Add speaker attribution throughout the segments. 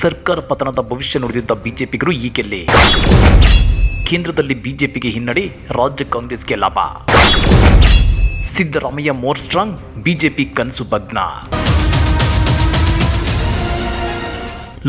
Speaker 1: ಸರ್ಕಾರ ಪತನದ ಭವಿಷ್ಯ ನುಡಿದಿದ್ದ ಬಿಜೆಪಿಗರು ಈಗೆಲ್ಲಿ? ಕೇಂದ್ರದಲ್ಲಿ ಬಿಜೆಪಿಗೆ ಹಿನ್ನಡೆ, ರಾಜ್ಯ ಕಾಂಗ್ರೆಸ್ಗೆ ಲಾಭ. ಸಿದ್ದರಾಮಯ್ಯ ಮೋರ್ ಸ್ಟ್ರಾಂಗ್, ಬಿಜೆಪಿ ಕನಸು ಭಗ್ನ.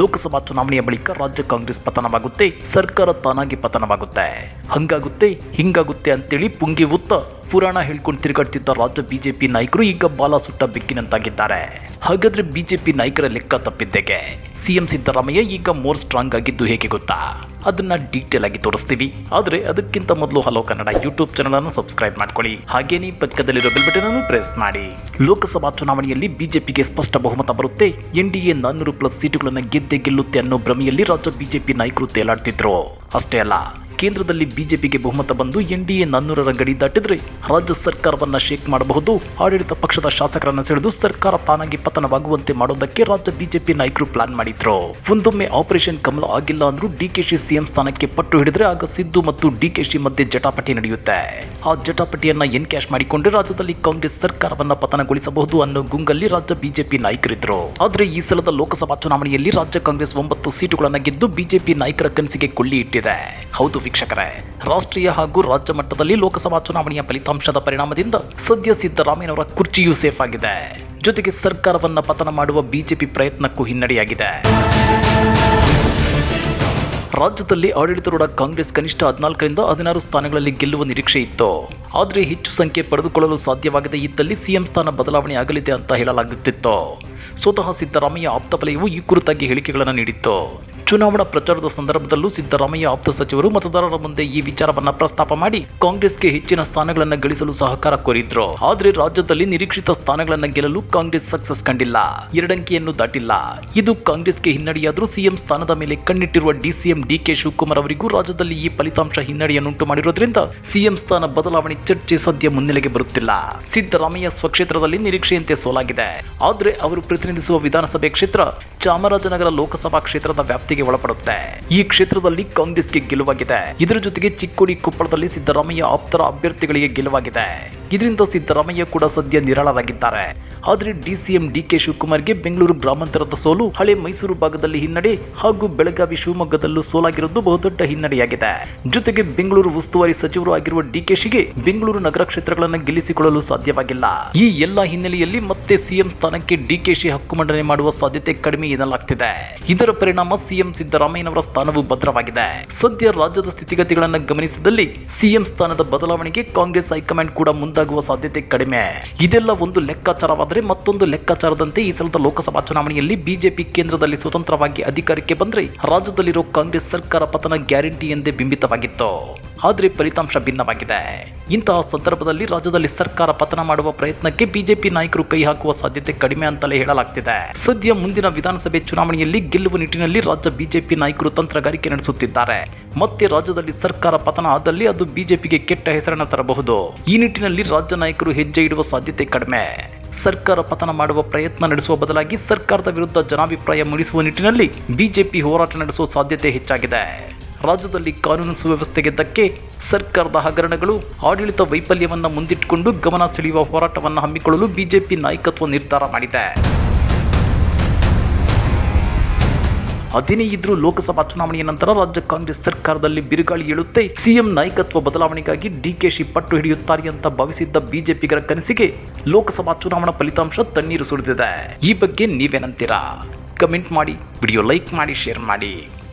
Speaker 1: ಲೋಕಸಭಾ ಚುನಾವಣೆಯ ಬಳಿಕ ರಾಜ್ಯ ಕಾಂಗ್ರೆಸ್ ಪತನವಾಗುತ್ತೆ, ಸರ್ಕಾರ ತಾನಾಗಿ ಪತನವಾಗುತ್ತೆ. ಹಂಗಾಗುತ್ತೆ, ಹಿಂಗಾಗುತ್ತೆ ಅಂತೇಳಿ ಪುಂಗಿ ಉತ್ತ ಪುರಾಣ ಹೇಳ್ಕೊಂಡು ತಿರುಗಾಡ್ತಿದ್ದ ರಾಜ್ಯ ಬಿಜೆಪಿ ನಾಯಕರು ಈಗ ಬಾಲ ಸುಟ್ಟ ಬೆಕ್ಕಿನಂತಾಗಿದ್ದಾರೆ. ಹಾಗಾದ್ರೆ ಬಿಜೆಪಿ ನಾಯಕರ ಲೆಕ್ಕ ತಪ್ಪಿದ್ದೆಗೆ ಸಿಎಂ ಸಿದ್ದರಾಮಯ್ಯ ಈಗ ಮೋರ್ ಸ್ಟ್ರಾಂಗ್ ಆಗಿದ್ದು ಹೇಗೆ ಗೊತ್ತಾ? ಅದನ್ನ ಡೀಟೇಲ್ ಆಗಿ ತೋರಿಸ್ತೀವಿ. ಆದ್ರೆ ಅದಕ್ಕಿಂತ ಮೊದಲು ಹಲೋ ಕನ್ನಡ ಯೂಟ್ಯೂಬ್ ಚಾನಲ್ ಅನ್ನು ಸಬ್ಸ್ಕ್ರೈಬ್ ಮಾಡ್ಕೊಳ್ಳಿ. ಹಾಗೇನೇ ಪಕ್ಕದಲ್ಲಿರೋ ಬೆಲ್ ಬಟನ್ ಅನ್ನು ಪ್ರೆಸ್ ಮಾಡಿ. ಲೋಕಸಭಾ ಚುನಾವಣೆಯಲ್ಲಿ ಬಿಜೆಪಿಗೆ ಸ್ಪಷ್ಟ ಬಹುಮತ ಬರುತ್ತೆ. ಎನ್ಡಿಎ ನಾನ್ನೂರು ಪ್ಲಸ್ ಸೀಟುಗಳನ್ನು ಗೆದ್ದೆ ಗೆಲ್ಲುತ್ತೆ ಅನ್ನೋ ಭ್ರಮೆಯಲ್ಲಿ ರಾಜ್ಯ ಬಿಜೆಪಿ ನಾಯಕರು ತೇಲಾಡ್ತಿದ್ರು. ಅಷ್ಟೇ ಅಲ್ಲ ಕೇಂದ್ರದಲ್ಲಿ ಬಿಜೆಪಿಗೆ ಬಹುಮತ ಬಂದು ಎನ್ಡಿಎ ನನ್ನೂರರ ಗಡಿ ದಾಟಿದ್ರೆ ರಾಜ್ಯ ಸರ್ಕಾರವನ್ನು ಶೇಕ್ ಮಾಡಬಹುದು. ಆಡಳಿತ ಪಕ್ಷದ ಶಾಸಕರನ್ನು ಸೆಳೆದು ಸರ್ಕಾರ ತಾನಾಗಿ ಪತನವಾಗುವಂತೆ ಮಾಡೋದಕ್ಕೆ ರಾಜ್ಯ ಬಿಜೆಪಿ ನಾಯಕರು ಪ್ಲಾನ್ ಮಾಡಿದ್ರು. ಒಂದೊಮ್ಮೆ ಆಪರೇಷನ್ ಕಮಲ ಆಗಿಲ್ಲ ಅಂದ್ರೂ ಡಿಕೆಶಿ ಸಿಎಂ ಸ್ಥಾನಕ್ಕೆ ಪಟ್ಟು ಹಿಡಿದ್ರೆ ಆಗ ಸಿದ್ದು ಮತ್ತು ಡಿಕೆಶಿ ಮಧ್ಯೆ ಜಟಾಪಟಿ ನಡೆಯುತ್ತೆ. ಆ ಜಟಾಪಟಿಯನ್ನ ಎನ್ಕ್ಯಾಶ್ ಮಾಡಿಕೊಂಡ್ರೆ ರಾಜ್ಯದಲ್ಲಿ ಕಾಂಗ್ರೆಸ್ ಸರ್ಕಾರವನ್ನ ಪತನಗೊಳಿಸಬಹುದು ಅನ್ನೋ ಗುಂಗಲ್ಲಿ ರಾಜ್ಯ ಬಿಜೆಪಿ ನಾಯಕರಿದ್ರು. ಆದ್ರೆ ಈ ಸಲದ ಲೋಕಸಭಾ ಚುನಾವಣೆಯಲ್ಲಿ ರಾಜ್ಯ ಕಾಂಗ್ರೆಸ್ ಒಂಬತ್ತು ಸೀಟುಗಳನ್ನ ಗೆದ್ದು ಬಿಜೆಪಿ ನಾಯಕರ ಕನಸಿಗೆ ಕೊಳ್ಳಿ ಇಟ್ಟಿದೆ. ಹೌದು ವೀಕ್ಷಕರೇ, ರಾಷ್ಟ್ರೀಯ ಹಾಗೂ ರಾಜ್ಯ ಮಟ್ಟದಲ್ಲಿ ಲೋಕಸಭಾ ಚುನಾವಣೆಯ ಫಲಿತಾಂಶದ ಪರಿಣಾಮದಿಂದ ಸದ್ಯ ಸಿದ್ದರಾಮಯ್ಯನವರ ಕುರ್ಚಿಯೂ ಸೇಫ್ ಆಗಿದೆ. ಜೊತೆಗೆ ಸರ್ಕಾರವನ್ನ ಪತನ ಮಾಡುವ ಬಿಜೆಪಿ ಪ್ರಯತ್ನಕ್ಕೂ ಹಿನ್ನಡೆಯಾಗಿದೆ. ರಾಜ್ಯದಲ್ಲಿ ಆಡಳಿತಾರೂಢ ಕಾಂಗ್ರೆಸ್ ಕನಿಷ್ಠ ಹದಿನಾಲ್ಕರಿಂದ ಹದಿನಾರು ಸ್ಥಾನಗಳಲ್ಲಿ ಗೆಲ್ಲುವ ನಿರೀಕ್ಷೆ ಇತ್ತು. ಆದರೆ ಹೆಚ್ಚು ಸಂಖ್ಯೆ ಪಡೆದುಕೊಳ್ಳಲು ಸಾಧ್ಯವಾಗದೇ ಇದ್ದಲ್ಲಿ ಸಿಎಂ ಸ್ಥಾನ ಬದಲಾವಣೆ ಆಗಲಿದೆ ಅಂತ ಹೇಳಲಾಗುತ್ತಿತ್ತು. ಸ್ವತಃ ಸಿದ್ದರಾಮಯ್ಯ ಆಪ್ತ ವಲಯವು ಈ ಕುರಿತಾಗಿ ಹೇಳಿಕೆಗಳನ್ನು ನೀಡಿತ್ತು. ಚುನಾವಣಾ ಪ್ರಚಾರದ ಸಂದರ್ಭದಲ್ಲೂ ಸಿದ್ದರಾಮಯ್ಯ ಆಪ್ತ ಸಚಿವರು ಮತದಾರರ ಮುಂದೆ ಈ ವಿಚಾರವನ್ನ ಪ್ರಸ್ತಾಪ ಮಾಡಿ ಕಾಂಗ್ರೆಸ್ಗೆ ಹೆಚ್ಚಿನ ಸ್ಥಾನಗಳನ್ನು ಗಳಿಸಲು ಸಹಕಾರ ಕೋರಿದ್ರು. ಆದರೆ ರಾಜ್ಯದಲ್ಲಿ ನಿರೀಕ್ಷಿತ ಸ್ಥಾನಗಳನ್ನು ಗೆಲ್ಲಲು ಕಾಂಗ್ರೆಸ್ ಸಕ್ಸಸ್ ಕಂಡಿಲ್ಲ. ಎರಡಂಕಿಯನ್ನು ದಾಟಿಲ್ಲ. ಇದು ಕಾಂಗ್ರೆಸ್ಗೆ ಹಿನ್ನಡೆಯಾದರೂ ಸಿಎಂ ಸ್ಥಾನದ ಮೇಲೆ ಕಣ್ಣಿಟ್ಟಿರುವ ಡಿಸಿಎಂ ಡಿಕೆ ಶಿವಕುಮಾರ್ ಅವರಿಗೂ ರಾಜ್ಯದಲ್ಲಿ ಈ ಫಲಿತಾಂಶ ಹಿನ್ನಡೆಯನ್ನುಂಟು ಮಾಡಿರುವುದರಿಂದ ಸಿಎಂ ಸ್ಥಾನ ಬದಲಾವಣೆ ಚರ್ಚೆ ಸದ್ಯ ಮುನ್ನೆಲೆಗೆ ಬರುತ್ತಿಲ್ಲ. ಸಿದ್ದರಾಮಯ್ಯ ಸ್ವಕ್ಷೇತ್ರದಲ್ಲಿ ನಿರೀಕ್ಷೆಯಂತೆ ಸೋಲಾಗಿದೆ. ಆದರೆ ಅವರು ಪ್ರತಿನಿಧಿಸುವ ವಿಧಾನಸಭೆ ಕ್ಷೇತ್ರ ಚಾಮರಾಜನಗರ ಲೋಕಸಭಾ ಕ್ಷೇತ್ರದ ವ್ಯಾಪ್ತಿಗೆ ಒಳಪಡುತ್ತೆ. ಈ ಕ್ಷೇತ್ರದಲ್ಲಿ ಕಾಂಗ್ರೆಸ್ಗೆ ಗೆಲುವಾಗಿದೆ. ಇದರ ಜೊತೆಗೆ ಚಿಕ್ಕೋಡಿ ಕೊಪ್ಪಳದಲ್ಲಿ ಸಿದ್ದರಾಮಯ್ಯ ಆಪ್ತರ ಅಭ್ಯರ್ಥಿಗಳಿಗೆ ಗೆಲುವಾಗಿದೆ. ಇದರಿಂದ ಸಿದ್ದರಾಮಯ್ಯ ಕೂಡ ಸದ್ಯ ನಿರಾಳರಾಗಿದ್ದಾರೆ. ಆದರೆ ಡಿಸಿಎಂ ಡಿಕೆ ಶಿವಕುಮಾರ್ಗೆ ಬೆಂಗಳೂರು ಗ್ರಾಮಾಂತರದ ಸೋಲು ಹಳೆ ಮೈಸೂರು ಭಾಗದಲ್ಲಿ ಹಿನ್ನಡೆ ಹಾಗೂ ಬೆಳಗಾವಿ ಶಿವಮೊಗ್ಗದಲ್ಲೂ ಸೋಲಾಗಿರುವುದು ಬಹುದೊಡ್ಡ ಹಿನ್ನಡೆಯಾಗಿದೆ. ಜೊತೆಗೆ ಬೆಂಗಳೂರು ಉಸ್ತುವಾರಿ ಸಚಿವರು ಆಗಿರುವ ಡಿಕೆಶಿಗೆ ಬೆಂಗಳೂರು ನಗರ ಕ್ಷೇತ್ರಗಳನ್ನು ಗೆಲ್ಲಿಸಿಕೊಳ್ಳಲು ಸಾಧ್ಯವಾಗಿಲ್ಲ. ಈ ಎಲ್ಲ ಹಿನ್ನೆಲೆಯಲ್ಲಿ ಮತ್ತೆ ಸಿಎಂ ಸ್ಥಾನಕ್ಕೆ ಡಿಕೆಶಿ ಹಕ್ಕು ಮಂಡನೆ ಮಾಡುವ ಸಾಧ್ಯತೆ ಕಡಿಮೆ ಎನ್ನಲಾಗ್ತಿದೆ. ಇದರ ಪರಿಣಾಮ ಸಿಎಂ ಸಿದ್ದರಾಮಯ್ಯನವರ ಸ್ಥಾನವು ಭದ್ರವಾಗಿದೆ. ಸದ್ಯ ರಾಜ್ಯದ ಸ್ಥಿತಿಗತಿಗಳನ್ನು ಗಮನಿಸಿದಲ್ಲಿ ಸಿಎಂ ಸ್ಥಾನದ ಬದಲಾವಣೆಗೆ ಕಾಂಗ್ರೆಸ್ ಹೈಕಮಾಂಡ್ ಕೂಡ ಮುಂದಾಗುವ ಸಾಧ್ಯತೆ ಕಡಿಮೆ. ಇದೆಲ್ಲ ಒಂದು ಲೆಕ್ಕಾಚಾರವಾದರೆ ಮತ್ತೊಂದು ಲೆಕ್ಕಾಚಾರದಂತೆ ಈ ಸಲದ ಲೋಕಸಭಾ ಚುನಾವಣೆಯಲ್ಲಿ ಬಿಜೆಪಿ ಕೇಂದ್ರದಲ್ಲಿ ಸ್ವತಂತ್ರವಾಗಿ ಅಧಿಕಾರಕ್ಕೆ ಬಂದರೆ ರಾಜ್ಯದಲ್ಲಿರೋ ಕಾಂಗ್ರೆಸ್ ಸರ್ಕಾರ ಪತನ ಗ್ಯಾರಂಟಿ ಎಂದೇ ಬಿಂಬಿತವಾಗಿತ್ತು. ಆದರೆ ಫಲಿತಾಂಶ ಭಿನ್ನವಾಗಿದೆ. ಇಂತಹ ಸಂದರ್ಭದಲ್ಲಿ ರಾಜ್ಯದಲ್ಲಿ ಸರ್ಕಾರ ಪತನ ಮಾಡುವ ಪ್ರಯತ್ನಕ್ಕೆ ಬಿಜೆಪಿ ನಾಯಕರು ಕೈ ಹಾಕುವ ಸಾಧ್ಯತೆ ಕಡಿಮೆ ಅಂತಲೇ ಹೇಳಲಾಗ್ತಿದೆ. ಸದ್ಯ ಮುಂದಿನ ವಿಧಾನಸಭೆ ಚುನಾವಣೆಯಲ್ಲಿ ಗೆಲ್ಲುವ ನಿಟ್ಟಿನಲ್ಲಿ ರಾಜ್ಯ ಬಿಜೆಪಿ ನಾಯಕರು ತಂತ್ರಗಾರಿಕೆ ನಡೆಸುತ್ತಿದ್ದಾರೆ. ಮತ್ತೆ ರಾಜ್ಯದಲ್ಲಿ ಸರ್ಕಾರ ಪತನ ಆದಲ್ಲಿ ಅದು ಬಿಜೆಪಿಗೆ ಕೆಟ್ಟ ಹೆಸರನ್ನು ತರಬಹುದು. ಈ ನಿಟ್ಟಿನಲ್ಲಿ ರಾಜ್ಯ ನಾಯಕರು ಹೆಜ್ಜೆ ಇಡುವ ಸಾಧ್ಯತೆ ಕಡಿಮೆ. ಸರ್ಕಾರ ಪತನ ಮಾಡುವ ಪ್ರಯತ್ನ ನಡೆಸುವ ಬದಲಾಗಿ ಸರ್ಕಾರದ ವಿರುದ್ಧ ಜನಾಭಿಪ್ರಾಯ ಮೂಡಿಸುವ ನಿಟ್ಟಿನಲ್ಲಿ ಬಿಜೆಪಿ ಹೋರಾಟ ನಡೆಸುವ ಸಾಧ್ಯತೆ ಹೆಚ್ಚಾಗಿದೆ. ರಾಜ್ಯದಲ್ಲಿ ಕಾನೂನು ಸುವ್ಯವಸ್ಥೆಗೆ ಧಕ್ಕೆ ಸರ್ಕಾರದ ಹಗರಣಗಳು, ಆಡಳಿತ ವೈಫಲ್ಯವನ್ನು ಮುಂದಿಟ್ಟುಕೊಂಡು ಗಮನ ಸೆಳೆಯುವ ಹೋರಾಟವನ್ನು ಹಮ್ಮಿಕೊಳ್ಳಲು ಬಿಜೆಪಿ ನಾಯಕತ್ವ ನಿರ್ಧಾರ ಮಾಡಿದೆ. ಹದಿನೈದು ಲೋಕಸಭಾ ಚುನಾವಣೆಯ ನಂತರ ರಾಜ್ಯ ಕಾಂಗ್ರೆಸ್ ಸರ್ಕಾರದಲ್ಲಿ ಬಿರುಗಾಳಿ ಏಳುತ್ತೆ. ಸಿಎಂ ನಾಯಕತ್ವ ಬದಲಾವಣೆಗಾಗಿ ಡಿಕೆಶಿ ಪಟ್ಟು ಹಿಡಿಯುತ್ತಾರೆ ಅಂತ ಭಾವಿಸಿದ್ದ ಬಿಜೆಪಿಗರ ಕನಸಿಗೆ ಲೋಕಸಭಾ ಚುನಾವಣಾ ಫಲಿತಾಂಶ ತಣ್ಣೀರು ಸುರಿದಿದೆ. ಈ ಬಗ್ಗೆ ನೀವೇನಂತೀರಾ? ಕಮೆಂಟ್ ಮಾಡಿ, ವಿಡಿಯೋ ಲೈಕ್ ಮಾಡಿ, ಶೇರ್ ಮಾಡಿ.